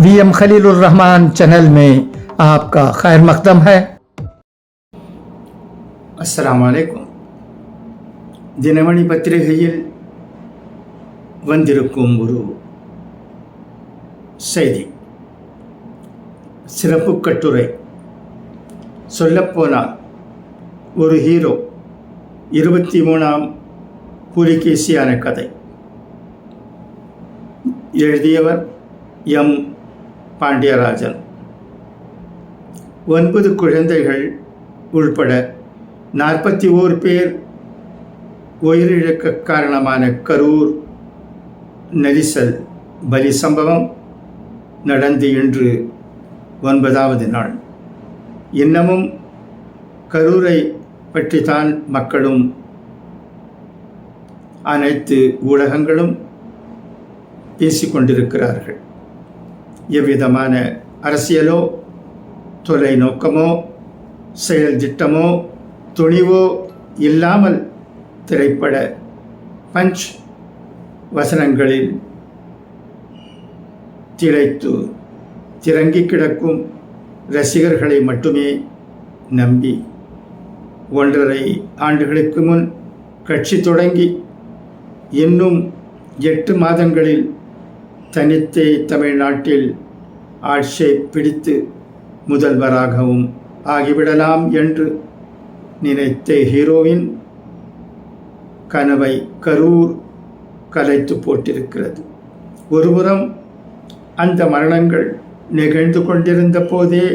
V M Khalilur Rahman channel में आपका खैर मकदम है அஸ்ஸலாமு அலைக்கும் தினமணி பத்திரிகையில் வந்திருக்கும் ஒரு செய்தி சிறப்பு கட்டுரை சொல்லப்போனால் ஒரு ஹீரோ இருபத்தி மூணாம் புலிகேசியான கதை எழுதியவர் எம் பாண்டியராஜன். ஒன்பது குழந்தைகள் உள்பட நாற்பத்தி ஓர் பேர் உயிரிழக்க காரணமான கரூர் நெரிசல் பலி சம்பவம் நடந்து இன்று ஒன்பதாவது நாள். இன்னமும் கரூரை பற்றித்தான் மக்களும் அனைத்து ஊடகங்களும் பேசிக்கொண்டிருக்கிறார்கள். எவ்விதமான அரசியலோ தொலைநோக்கமோ செயல் திட்டமோ துணிவோ இல்லாமல் திரைப்பட பஞ்ச் வசனங்களில் திளைத்து திறங்கி கிடக்கும் ரசிகர்களை மட்டுமே நம்பி ஒன்றரை ஆண்டுகளுக்கு முன் கட்சி தொடங்கி இன்னும் எட்டு மாதங்களில் தனித்தே தமிழ்நாட்டில் ஆட்சியை பிடித்து முதல்வராகவும் ஆகிவிடலாம் என்று நினைத்த ஹீரோவின் கனவை கரூர் கலைத்து போட்டிருக்கிறது. ஒருபுறம் அந்த மரணங்கள் நிகழ்ந்து கொண்டிருந்த போதே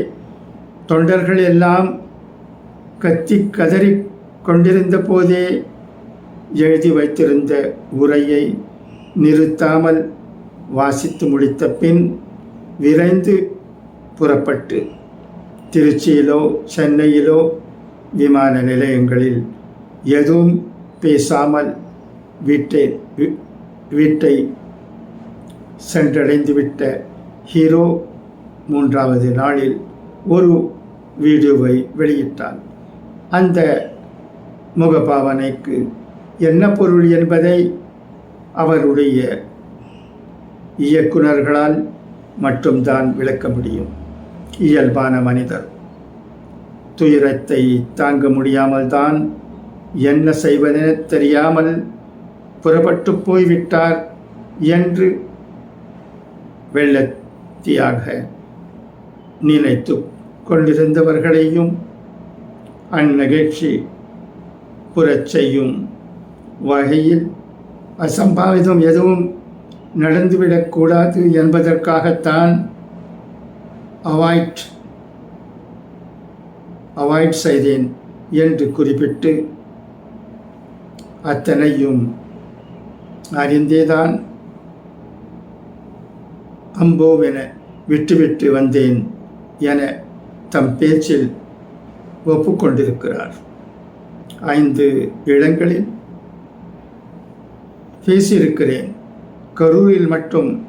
தொண்டர்கள் எல்லாம் கத்தி கதறி கொண்டிருந்த போதே எழுதி வைத்திருந்த உரையை நிறுத்தாமல் வாசித்து முடித்த பின் விரைந்து புறப்பட்டு திருச்சியிலோ சென்னையிலோ விமான நிலையங்களில் எதுவும் பேசாமல் வீட்டை வீட்டை சென்றடைந்துவிட்ட ஹீரோ மூன்றாவது நாளில் ஒரு வீடியோவை வெளியிட்டார் அந்த முகபாவனைக்கு என்ன பொருள் என்பதை அவருடைய இயக்குனர்களால் மட்டும்தான் விளக்க முடியும். இயல்பான மனிதர். துயரத்தை தாங்க முடியாமல் தான் என்ன செய்வதென தெரியாமல் புறப்பட்டு போய்விட்டார் என்று வெள்ளத்தியாக நினைத்து கொண்டிருந்தவர்களையும் அந்நிகழ்ச்சி புறச் செய்யும் வகையில் அசம்பாவிதம் எதுவும் நடந்துவிடக்கூடாது என்பதற்காகத்தான் அவாய்ட் அவாய்ட் செய்தேன் என்று குறிப்பிட்டு அத்தனையும் அறிந்தேதான் அம்போவென விட்டுவிட்டு வந்தேன் என தம் பேச்சில் ஒப்புக்கொண்டிருக்கிறார். ஐந்து இடங்களில் பேசியிருக்கிறேன். கரூரில் மட்டும்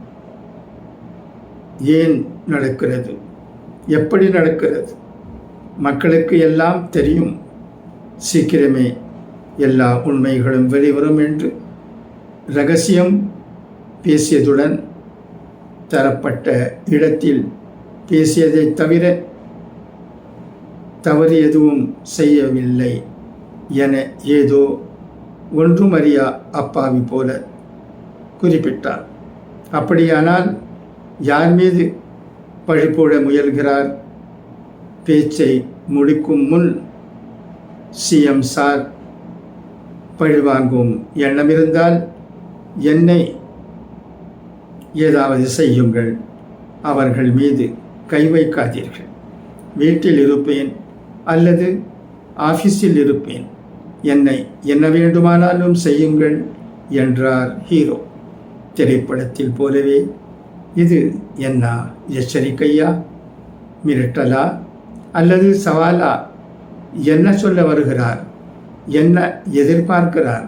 ஏன் நடக்கிறது? எப்படி நடக்கிறது? மக்களுக்கு எல்லாம் தெரியும். சீக்கிரமே எல்லா உண்மைகளும் வெளிவரும் என்று ரகசியம் பேசியதுடன் தரப்பட்ட இடத்தில் பேசியதைத் தவிர தவறு எதுவும் செய்யவில்லை என ஏதோ ஒன்றுமறியா அப்பாவி போல குறிப்பிட்டார். அப்படியானால் யார் மீது பழிபோட முயல்கிறார்? பேச்சை முடிக்கும் முன் சிஎம் சார் பழிவாங்கும் எண்ணம் இருந்தால் என்னை ஏதாவது செய்யுங்கள். அவர்கள் மீது கை வைக்காதீர்கள். வீட்டில் இருப்பேன் அல்லது ஆஃபீஸில் இருப்பேன். என்னை என்ன வேண்டுமானாலும் செய்யுங்கள் என்றார் ஹீரோ. திரைப்படத்தில் போலவே. இது என்ன எச்சரிக்கையா? மிரட்டலா? அல்லது சவாலா? என்ன சொல்ல வருகிறார்? என்ன எதிர்பார்க்கிறார்?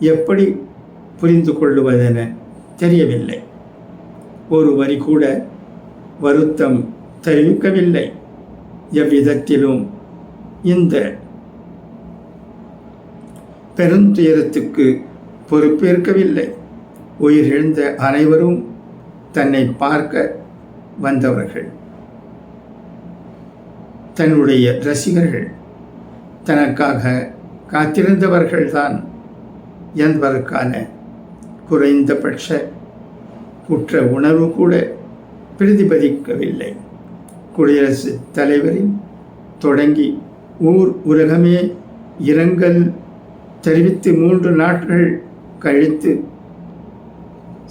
எப்படி புரிந்து கொள்ளுவதென தெரியவில்லை. ஒரு வரி கூட வருத்தம் தெரிவிக்கவில்லை. எவ்விதத்திலும் இந்த பெருந்துயரத்துக்கு பொறுப்பேற்கவில்லை. உயிரிழந்த அனைவரும் தன்னை பார்க்க வந்தவர்கள். தன்னுடைய ரசிகர்கள் தனக்காக காத்திருந்தவர்கள்தான் என்பதற்கான குறைந்தபட்ச குற்ற உணர்வு கூட பிரதிபலிக்கவில்லை. குடியரசுத் தலைவரின் தொடங்கி ஊர் உலகமே இரங்கல் தெரிவித்து மூன்று நாட்கள் கழித்து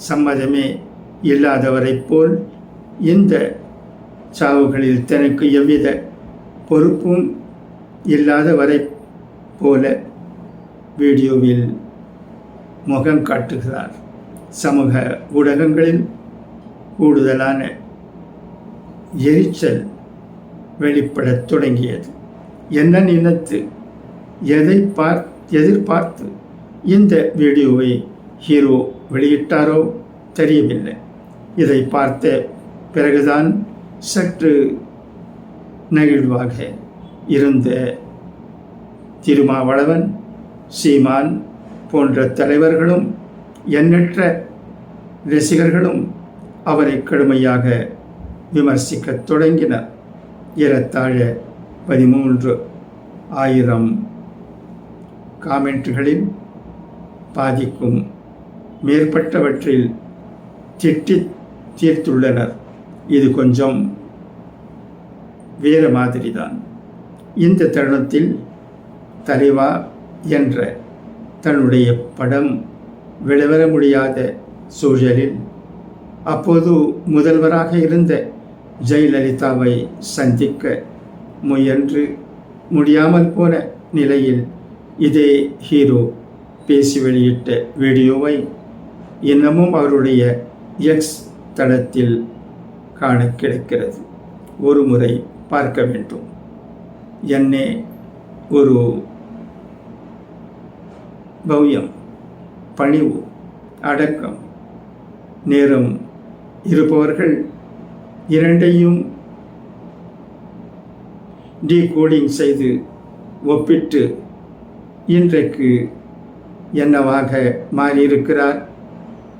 சம்மதமே இல்லாதவரைப் போல் இந்த சாவுகளில் தனக்கு எவ்வித பொறுப்பும் இல்லாதவரை போல வீடியோவில் முகம் காட்டுகிறார். சமூக ஊடகங்களில் கூடுதலான எரிச்சல் வெளிப்படத் தொடங்கியது. என்ன நினைத்து எதை பார் எதிர்பார்த்து இந்த வீடியோவை ஹீரோ வெளியிட்டாரோ தெரியவில்லை. இதை பார்த்த பிறகுதான் சற்று நெகிழ்வாக இருந்த திருமாவளவன் சீமான் போன்ற தலைவர்களும் எண்ணற்ற ரசிகர்களும் அவரை கடுமையாக விமர்சிக்கத் தொடங்கினர். ஏறத்தாழ பதிமூன்று ஆயிரம் காமெண்ட்டுகளில் பாதிக்கும் மேற்பட்டவற்றில் திட்டி தீர்த்துள்ளனர். இது கொஞ்சம் வேறு மாதிரி தான் இந்த தருணத்தில் தலைவா என்ற தன்னுடைய படம் வெளிவர முடியாத சூழலில் அப்போது முதல்வராக இருந்த ஜெயலலிதாவை சந்திக்க முயன்று முடியாமல் போன நிலையில் இதே ஹீரோ பேசி வெளியிட்ட வீடியோவை இன்னமும் அவருடைய எக்ஸ் தளத்தில் காண கிடைக்கிறது. ஒரு முறை பார்க்க வேண்டும். என்னே ஒரு பவ்யம் பணிவு அடக்கம் நேரம் இருப்பவர்கள் இரண்டையும் டீகோடிங் செய்து ஒப்பிட்டு இன்றைக்கு என்னவாக மாறியிருக்கிறார்?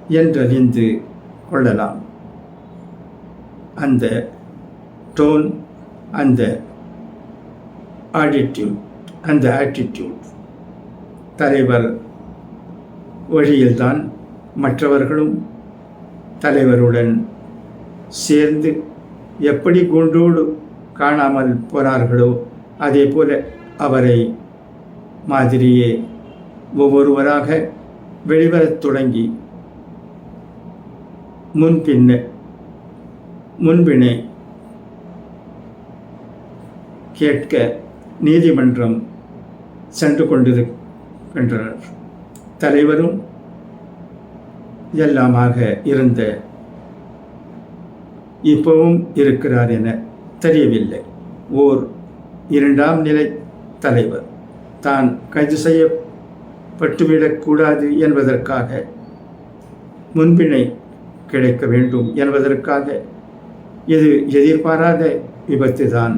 என்றறிந்து கொள்ளலாம். அந்த டோன் அந்த ஆட்டிடியூட் அந்த ஆட்டிடியூட் தலைவர் வழியில்தான் மற்றவர்களும் தலைவருடன் சேர்ந்து எப்படி குண்டோடு காணாமல் போனார்களோ அதே போல அவரை மாதிரியே ஒவ்வொருவராக வெளிவரத் தொடங்கி முன்பின்ன முன்பினை கேட்க நீதிமன்றம் சென்று கொண்டிருக்கின்றனர். தலைவரும் எல்லாமாக இருந்த இப்பவும் இருக்கிறார் என தெரியவில்லை. ஓர் இரண்டாம் நிலை தலைவர். தான் கைது செய்யப்பட்டுவிடக்கூடாது என்பதற்காக முன்பினை கிடைக்க வேண்டும் என்பதற்காக இது எதிர்பாராத விபத்து தான்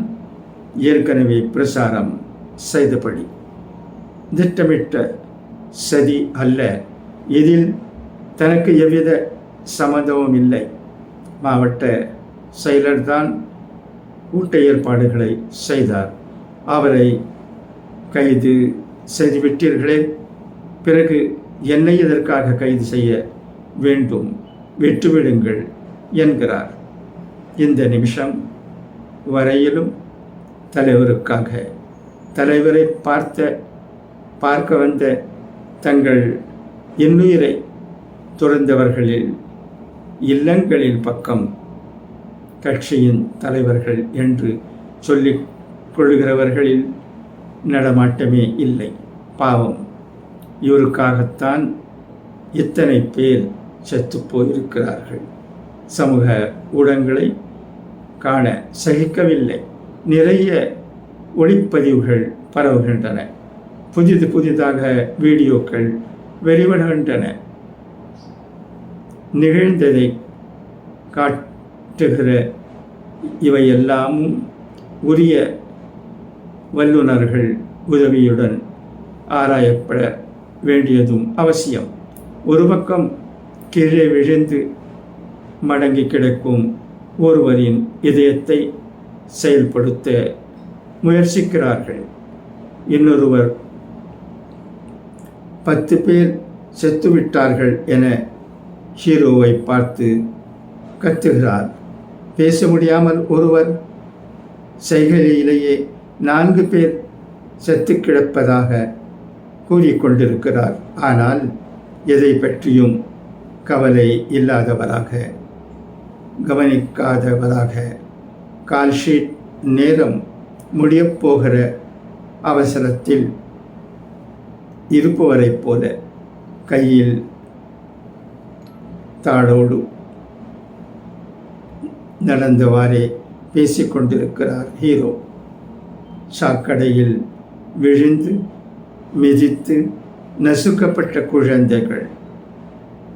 ஏற்கனவே பிரசாரம் செய்தபடி. திட்டமிட்ட சதி அல்ல. இதில் தனக்கு எவ்வித சம்மந்தமும் இல்லை. மாவட்ட செயலர் தான் கூட்ட ஏற்பாடுகளை செய்தார். அவரை கைது செய்துவிட்டீர்களே. பிறகு என்னை இதற்காக கைது செய்ய வேண்டும்? விட்டுவிடுங்கள் என்கிறார். இந்த நிமிஷம் வரையிலும் தலைவருக்காக தலைவரை பார்த்த பார்க்க வந்த தங்கள் இன்னுயிரை துறந்தவர்களில் இல்லங்களில் பக்கம் கட்சியின் தலைவர்கள் என்று சொல்லிக் கொள்கிறவர்களில் நடமாட்டமே இல்லை. பாவம். இவருக்காகத்தான் இத்தனை பேர் செத்து போயிருக்கிறார்கள் சமூக ஊடகங்களை காண சகிக்கவில்லை. நிறைய ஒளிப்பதிவுகள் பரவுகின்றன. புதிது புதிதாக வீடியோக்கள் வெளிவிடுகின்றன நிகழ்ந்ததை காட்டுகிற இவையெல்லாமும் உரிய வல்லுநர்கள் உதவியுடன் ஆராயப்பட வேண்டியதும் அவசியம். ஒரு பக்கம் கீழே விழுந்து மடங்கி கிடக்கும் ஒருவரின் இதயத்தை செயல்படுத்த முயற்சிக்கிறார்கள். இன்னொருவர் பத்து பேர் செத்துவிட்டார்கள் என ஹீரோவை பார்த்து கத்துகிறார். பேச முடியாமல் ஒருவர் செய்கையிலேயே நான்கு பேர் செத்து கிடப்பதாக கூறிக்கொண்டிருக்கிறார் ஆனால் எதை பற்றியும் கவலை இல்லாதவராக கவனிக்காதவராக கால்ஷீட் நேரம் முடியப் போகிற அவசரத்தில் இருப்பவரைப் போல கையில் தாடோடு நடந்தவாறே பேசிக்கொண்டிருக்கிறார் ஹீரோ. சாக்கடையில் விழுந்து மிதித்து நசுக்கப்பட்ட குழந்தைகள்.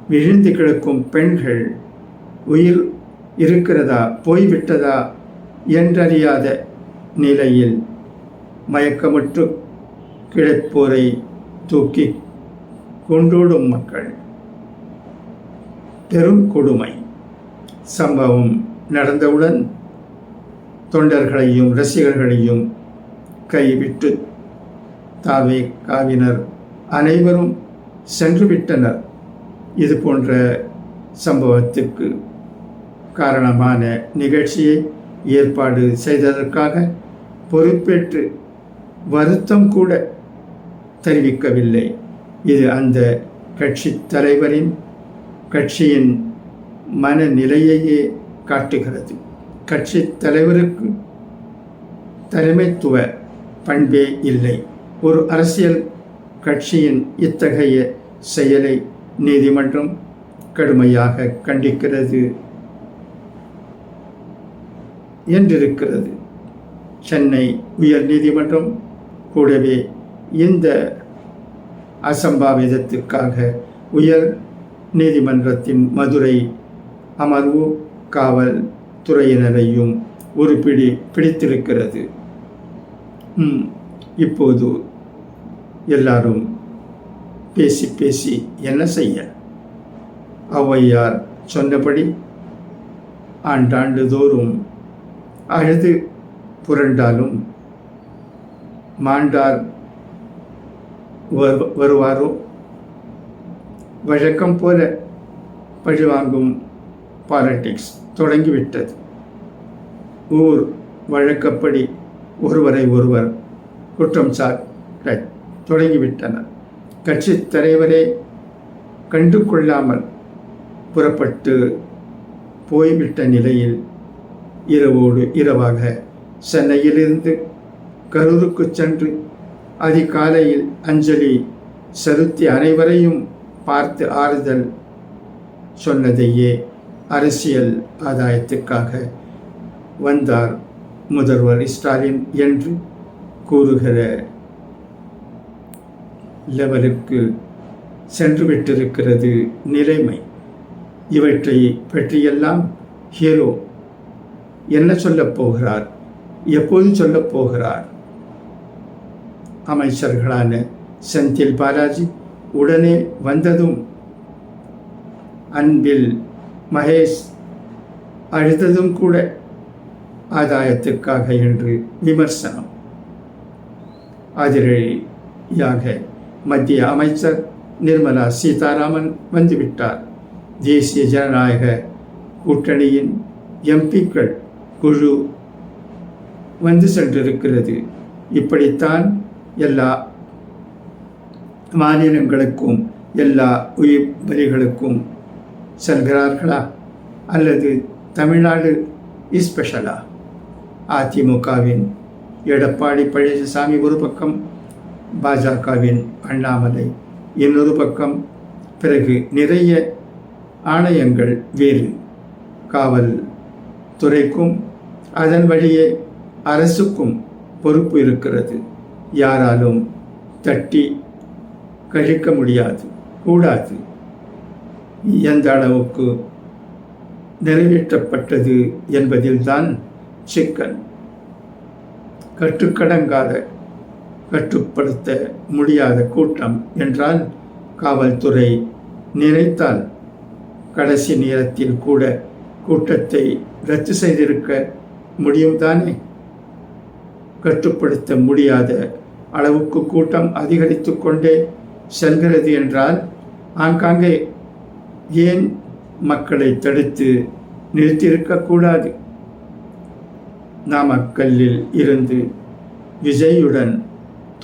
விழுந்து கிடக்கும் பெண்கள் உயிர் இருக்கிறதா போய்விட்டதா என்றறியாத நிலையில் மயக்கமுற்று கிடப்போரை தூக்கி கொண்டோடும் மக்கள். பெரும் கொடுமை. சம்பவம் நடந்தவுடன் தொண்டர்களையும் ரசிகர்களையும் கைவிட்டு தாவே காவினர் அனைவரும் சென்றுவிட்டனர். இது போன்ற சம்பவத்துக்கு காரணமான நிகழ்ச்சியை ஏற்பாடு செய்ததற்காக பொறுப்பேற்று வருத்தம் கூட தெரிவிக்கவில்லை. இது அந்த கட்சி தலைவரின் கட்சியின் மனநிலையையே காட்டுகிறது. கட்சி தலைவருக்கு தலைமைத்துவ பண்பே இல்லை. ஒரு அரசியல் கட்சியின் இத்தகைய செயலை நீதிமன்றம் கடுமையாக கண்டிக்கிறது. என்றிருக்கிறது. சென்னை உயர் நீதிமன்றம் கூடவே இந்த அசம்பாவிதத்திற்காக உயர் நீதிமன்றத்தின் மதுரை அமர்வு காவல் துறையினரையும் ஒரு பிடி பிடித்திருக்கிறது. ம், இப்போது எல்லாரும் பேசி பேசி என்ன செய்ய? ஔவையார் சொன்னபடி ஆண்டாண்டு தோறும் அழுது புரண்டாலும் மாண்டார் வரு- வருவாரோ? வழக்கம் போல பழிவாங்கும் பாலிடிக்ஸ் தொடங்கிவிட்டது. ஊர் வழக்கப்படி ஒருவரை ஒருவர் குற்றம் சாட்ட தொடங்கிவிட்டனர். கட்சி தலைவரே கண்டு கொள்ளாமல் புறப்பட்டு போய்விட்ட நிலையில் இரவோடு இரவாக சென்னையிலிருந்து கரூருக்கு சென்று அதிகாலையில் அஞ்சலி செலுத்தி அனைவரையும் பார்த்து ஆறுதல் சொன்னதையே அரசியல் ஆதாயத்துக்காக வந்தார் முதல்வர் ஸ்டாலின் என்று கூறுகிற லெவலுக்கு சென்றுவிட்டிருக்கிறது நிலைமை. இவற்றை பற்றியெல்லாம் ஹீரோ என்ன சொல்லப் போகிறார்? எப்போது சொல்லப் போகிறார்? அமைச்சர்களான செந்தில் பாலாஜி உடனே வந்ததும் அன்பில் மகேஷ் அழுத்ததும் கூட ஆதாயத்துக்காக என்று விமர்சனம். அதிரடியாக மத்திய அமைச்சர் நிர்மலா சீதாராமன் வந்துவிட்டார் தேசிய ஜனநாயக கூட்டணியின் எம்பிக்கள் குழு வந்து சென்றிருக்கிறது. இப்படித்தான் எல்லா மாநிலங்களுக்கும் எல்லா உயிர் பலிகளுக்கும் செல்கிறார்களா? அல்லது தமிழ்நாடு ஸ்பெஷலா அதிமுகவின் எடப்பாடி பழனிசாமி ஒரு பக்கம் பாஜகவின் அண்ணாமலை. இன்னொரு பக்கம் பிறகு நிறைய ஆணையங்கள் வேறு. காவல் துறைக்கும் அதன் வழியே அரசுக்கும் பொறுப்பு இருக்கிறது. யாராலும் தட்டி கழிக்க முடியாது கூடாது. எந்த அளவுக்கு நிறைவேற்றப்பட்டது என்பதில்தான் சிக்கல். கட்டுக்கடங்காத கட்டுப்படுத்த முடியாத கூட்டம் என்றால் காவல்துறை நினைத்தால். கடைசி நேரத்தில் கூட கூட்டத்தை ரத்து செய்திருக்க முடியும் தானே கட்டுப்படுத்த முடியாத அளவுக்கு கூட்டம் அதிகரித்து கொண்டே செல்கிறது என்றால் ஆங்காங்கே ஏன் மக்களை தடுத்து நிறுத்தியிருக்கக்கூடாது நாமக்கல்லில் இருந்து விஜயுடன்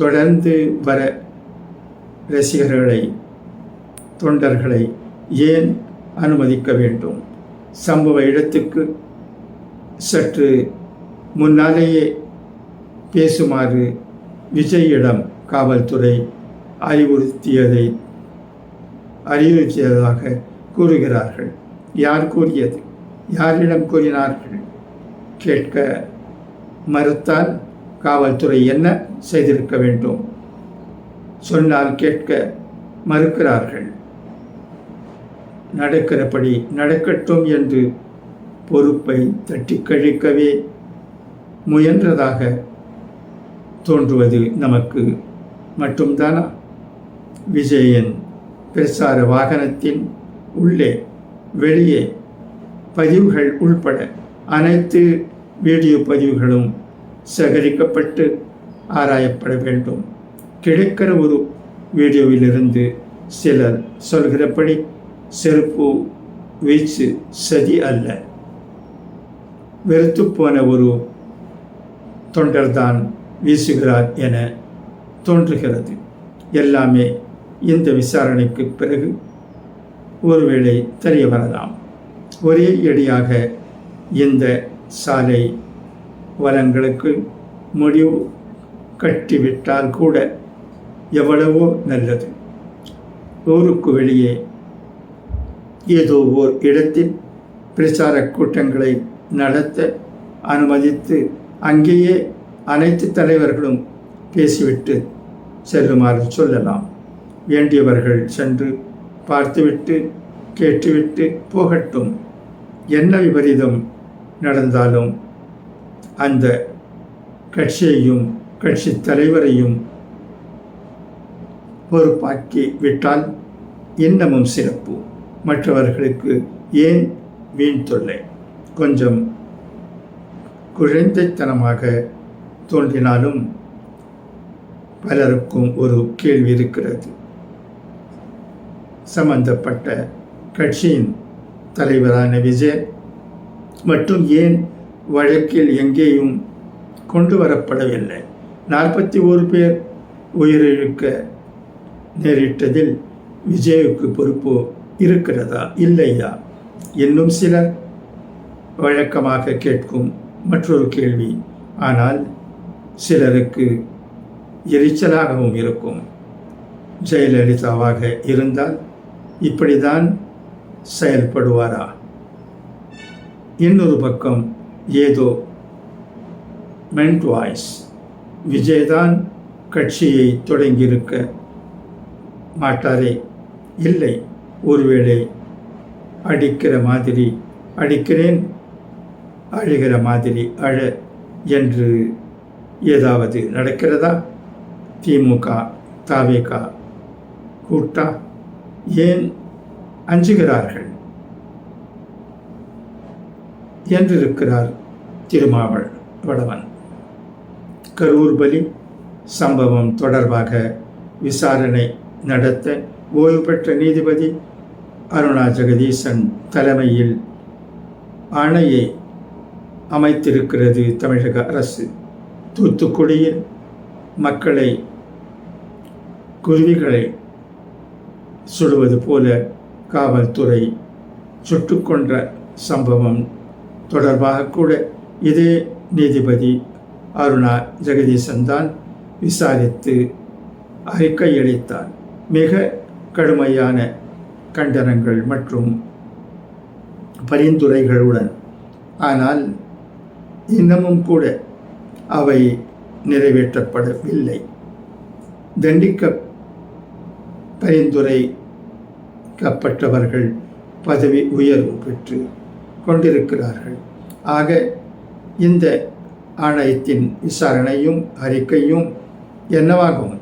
தொடர்ந்து வர ரசிகர்களை தொண்டர்களை ஏன் அனுமதிக்க வேண்டும்? சம்பவ இடத்துக்கு சற்று முன்னாலேயே பேசுமாறு விஜயிடம் காவல்துறை அறிவுறுத்தியதை அறிவுறுத்தியதாக கூறுகிறார்கள். யார் கூறியது? யாரிடம் கூறினார்கள்? கேட்க மறுத்தால் காவல்துறை என்ன செய்திருக்க வேண்டும்? சொன்னால் கேட்க மறுக்கிறார்கள். நடக்கிறபடி நடக்கட்டும் என்று பொறுப்பை தட்டி கழிக்கவே முயன்றதாக தோன்றுவது நமக்கு மட்டும்தானா? விஜயன் பிரசார வாகனத்தின் உள்ளே வெளியே பதிவுகள் உள்பட அனைத்து வீடியோ பதிவுகளும் சேகரிக்கப்பட்டு ஆராயப்பட வேண்டும். கிடைக்கிற ஒரு வீடியோவிலிருந்து சிலர் சொல்கிறபடி செருப்பு வீச்சு சதி அல்ல. வெறுத்துப்போன ஒரு தொண்டர்தான் வீசுகிறார் என தோன்றுகிறது. எல்லாமே இந்த விசாரணைக்கு பிறகு ஒருவேளை தெரிய வரலாம். ஒரே எடியாக இந்த சாலை வளங்களுக்கு முடிவு கட்டிவிட்டால் கூட எவ்வளவோ நல்லது. ஊருக்கு வெளியே ஏதோ ஓர் இடத்தில் பிரச்சார கூட்டங்களை நடத்த அனுமதித்து அங்கேயே அனைத்து தலைவர்களும் பேசிவிட்டு செல்லுமாறு சொல்லலாம். வேண்டியவர்கள் சென்று பார்த்துவிட்டு கேட்டுவிட்டு போகட்டும். என்ன விபரீதம் நடந்தாலும் அந்த கட்சியையும் கட்சி தலைவரையும் பொறுப்பாக்கி விட்டால் இன்னமும் சிறப்பு. மற்றவர்களுக்கு ஏன் வீண் தொல்லை? கொஞ்சம் குழந்தைத்தனமாக தோன்றினாலும் பலருக்கும் ஒரு கேள்வி இருக்கிறது. சம்பந்தப்பட்ட கட்சியின் தலைவரான விஜய் மட்டும் ஏன் வழக்கில் எங்கேயும் கொண்டு வரப்படவில்லை நாற்பத்தி ஓரு பேர் உயிரிழக்க நேரிட்டதில் விஜய்க்கு பொறுப்பு இருக்கிறதா இல்லையா? இன்னும் சிலர் வழக்கமாக கேட்கும் மற்றொரு கேள்வி. ஆனால் சிலருக்கு எரிச்சலாகவும் இருக்கும். ஜெயலலிதாவாக இருந்தால் இப்படிதான் செயல்படுவாரா? இன்னொரு பக்கம் ஏதோ மென்ட் வாய்ஸ் விஜய்தான் கட்சியை தொடங்கியிருக்க மாட்டாரே. இல்லை ஒருவேளை அடிக்கிற மாதிரி அடிக்கிறேன் அழுகிற மாதிரி அழ என்று ஏதாவது நடக்கிறதா? திமுக தாவேகா கூட்டா ஏன் அஞ்சுகிறார்கள்? என்றிருக்கிறார் திருமாவள் வடவன். கரூர் பலி சம்பவம் தொடர்பாக விசாரணை நடத்த ஓய்வு பெற்ற நீதிபதி அருணா ஜெகதீசன் தலைமையில் ஆணையை அமைத்திருக்கிறது தமிழக அரசு. தூத்துக்குடியில் மக்களை குருவிகளை சுடுவது போல காவல்துறை சுட்டுக்கொன்ற சம்பவம் தொடர்பாக கூட இதே நீதிபதி அருணா ஜெகதீசன் தான் விசாரித்து அறிக்கையளித்தார். மிக கடுமையான கண்டனங்கள் மற்றும் பரிந்துரைகளுடன். ஆனால் இன்னமும் கூட அவை நிறைவேற்றப்படவில்லை. தண்டிக்க பரிந்துரைக்கப்பட்டவர்கள் பதவி உயர்வு பெற்று கொண்டிருக்கிறார்கள். ஆக இந்த ஆணையத்தின் விசாரணையும் அறிக்கையும் என்னவாகும்?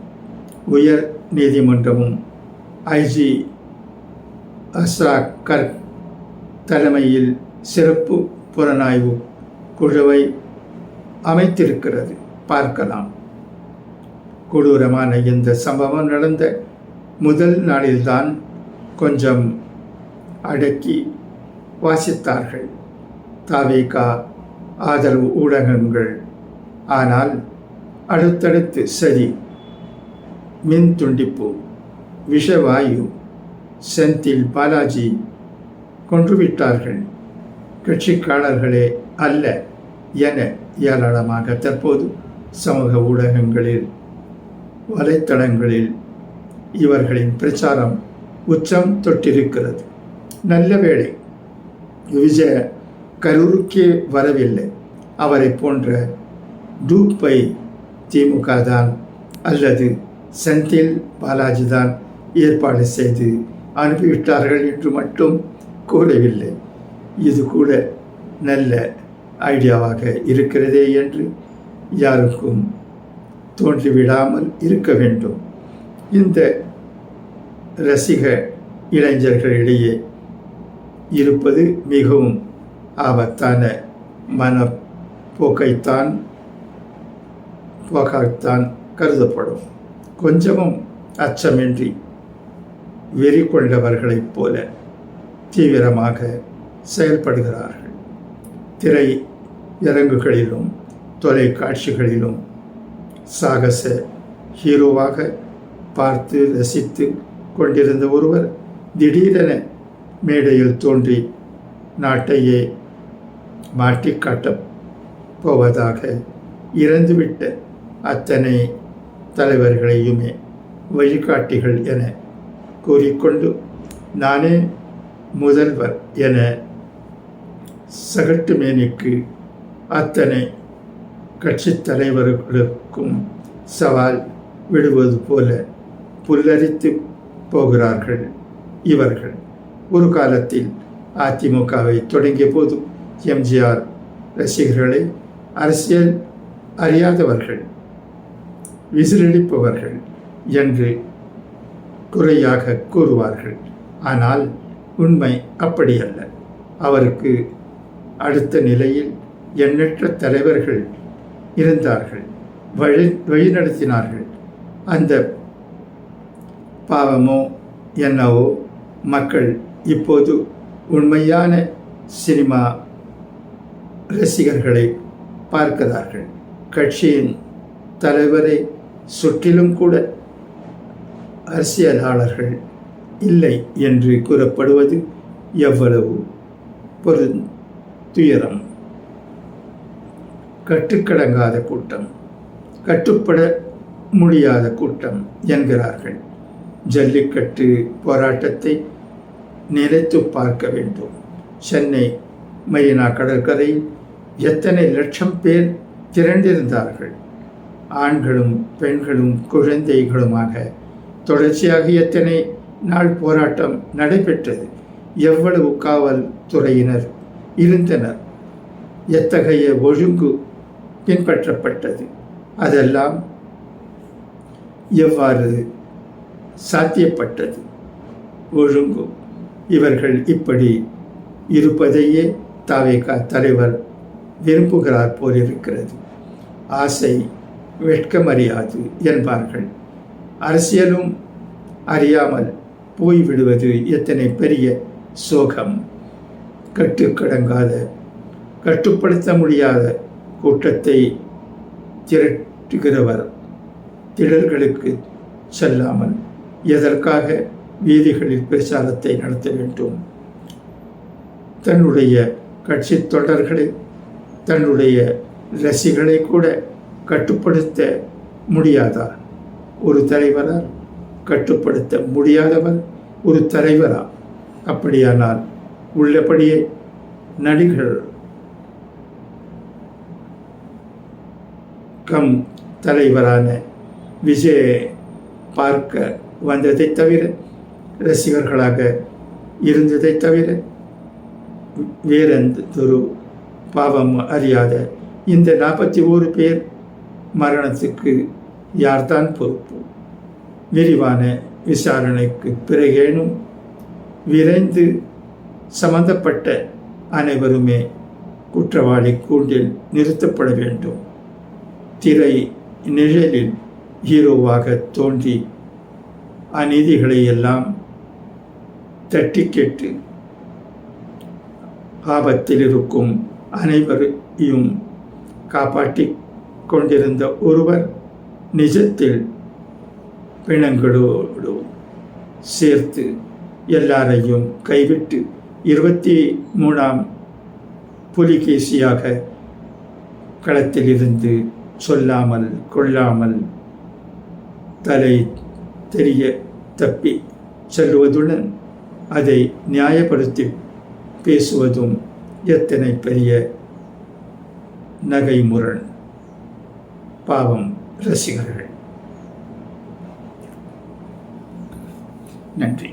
உயர் நீதிமன்றமும் ஐஜி அஸ்ரா கர்க் தலைமையில் சிறப்பு புலனாய்வு குழுவை அமைத்திருக்கிறது. பார்க்கலாம். கொடூரமான இந்த சம்பவம் நடந்த முதல் நாளில்தான் கொஞ்சம் அடக்கி வாசித்தார்கள். தாவேகா ஆதரவு ஊடகங்கள். ஆனால் அடுத்தடுத்து சரி. மின் துண்டிப்பு விஷவாயு செந்தில் பாலாஜி கொன்றுவிட்டார்கள் கட்சிக்காரர்களே அல்ல என ஏராளமாக தற்போது சமூக ஊடகங்களில் வலைத்தளங்களில் இவர்களின் பிரச்சாரம் உச்சம் தொட்டிருக்கிறது. நல்ல வேளை விஜய கரூருக்கே வரவில்லை. அவரை போன்ற டூப்பை திமுக தான் அல்லது செந்தில் பாலாஜி தான் ஏற்பாடு செய்து அனுப்பிவிட்டார்கள் என்று மட்டும் கூறவில்லை. இது கூட நல்ல ஐடியாவாக இருக்கிறதே என்று யாருக்கும் தோன்றிவிடாமல் இருக்க வேண்டும். இந்த ரசிக இளைஞர்களிடையே இருப்பது மிகவும் ஆபத்தான மனப்போக்கைத்தான் போக்காகத்தான் கருதப்படும். கொஞ்சமும் அச்சமின்றி வெறி கொண்டவர்களைப் போல தீவிரமாக செயல்படுகிறார்கள். திரை இறங்குகளிலும் தொலைக்காட்சிகளிலும் சாகச ஹீரோவாக பார்த்து ரசித்து கொண்டிருந்த ஒருவர் திடீரென மேடையில் தோன்றி நாட்டையே மாற்றி காட்டப் போவதாக இறந்துவிட்ட அத்தனை தலைவர்களையுமே வழிகாட்டிகள் என கூறிக்கொண்டு நானே முதல்வர் என சகட்டுமேனிக்கு அத்தனை கட்சித் தலைவர்களுக்கும் சவால் விடுவது போல புல்லரித்து போகிறார்கள் இவர்கள். ஒரு காலத்தில் அதிமுகவை தொடங்கிய போதும் எம்ஜிஆர் ரசிகர்களை அரசியல் அறியாதவர்கள் விசிலடிப்பவர்கள் என்று குறையாக கூறுவார்கள். ஆனால் உண்மை அப்படியல்ல. அவருக்கு அடுத்த நிலையில் எண்ணற்ற தலைவர்கள் இருந்தார்கள். வழி வழிநடத்தினார்கள் அந்த பாவமோ என்னவோ மக்கள் இப்போது உண்மையான சினிமா ரசிகர்களை பார்க்கிறார்கள். கட்சியின் தலைவரை சுற்றிலும் கூட அரசியலாளர்கள் இல்லை என்று கூறப்படுவது எவ்வளவு பொரு துயரம். கட்டுக்கடங்காத கூட்டம் கட்டுப்பட முடியாத கூட்டம் என்கிறார்கள். ஜல்லிக்கட்டு போராட்டத்தை நினைத்து பார்க்க வேண்டும். சென்னை மெரினா கடற்கரையில் எத்தனை லட்சம் பேர் திரண்டிருந்தார்கள். ஆண்களும் பெண்களும் குழந்தைகளுமாக தொடர்ச்சியாக எத்தனை நாள் போராட்டம் நடைபெற்றது. எவ்வளவு காவல் துறையினர் இருந்தனர். எத்தகைய ஒழுங்கு பின்பற்றப்பட்டது. அதெல்லாம் எவ்வாறு சாத்தியப்பட்டது? ஒழுங்கு இவர்கள் இப்படி இருப்பதையே தாவேகா தலைவர் விரும்புகிறார் போலிருக்கிறது. ஆசை வெட்கமறியாது என்பார்கள். அரசியலும் அறியாமல் போய்விடுவது எத்தனை பெரிய சோகம். கட்டுக்கடங்காத கட்டுப்படுத்த முடியாத கூட்டத்தை திரட்டுகிறவர் திடல்களுக்கு செல்லாமல் எதற்காக வீதிகளில் பிரச்சாரத்தை நடத்த வேண்டும். தன்னுடைய கட்சி தொண்டர்களை தன்னுடைய ரசிகளை கூட கட்டுப்படுத்த முடியாதா? ஒரு தலைவரால் கட்டுப்படுத்த முடியாதவர் ஒரு தலைவரா? அப்படியானால் உள்ளபடியே நடிகர் கம் தலைவரான விஜய் பார்க்க வந்ததை தவிர ரசிகர்களாக இருந்ததை தவிர வேறெந்தொரு பாவம் அறியாத இந்த நாற்பத்தி ஓரு பேர் மரணத்துக்கு யார்தான் பொறுப்பு? விரிவான விசாரணைக்கு பிறகேனும் விரைந்து சம்பந்தப்பட்ட அனைவருமே குற்றவாளி கூண்டில் நிறுத்தப்பட வேண்டும். திரை நிழலில் ஹீரோவாக தோன்றி அநீதிகளை எல்லாம் தட்டி கேட்டு பாபத்தில் இருக்கும் அனைவரையும் காப்பாற்றி கொண்டிருந்த ஒருவர் நிஜத்தில் பிணங்களோடு சேர்த்து எல்லாரையும் கைவிட்டு இருபத்தி மூணாம் புலிகேசியாக களத்திலிருந்து சொல்லாமல் கொள்ளாமல் தலை தெரிய தப்பி செல்வதுடன் அதை நியாயப்படுத்தி பேசுவதும் எத்தனை பெரிய நகைமுரண். பாவம் ரசிகர்கள். நன்றி.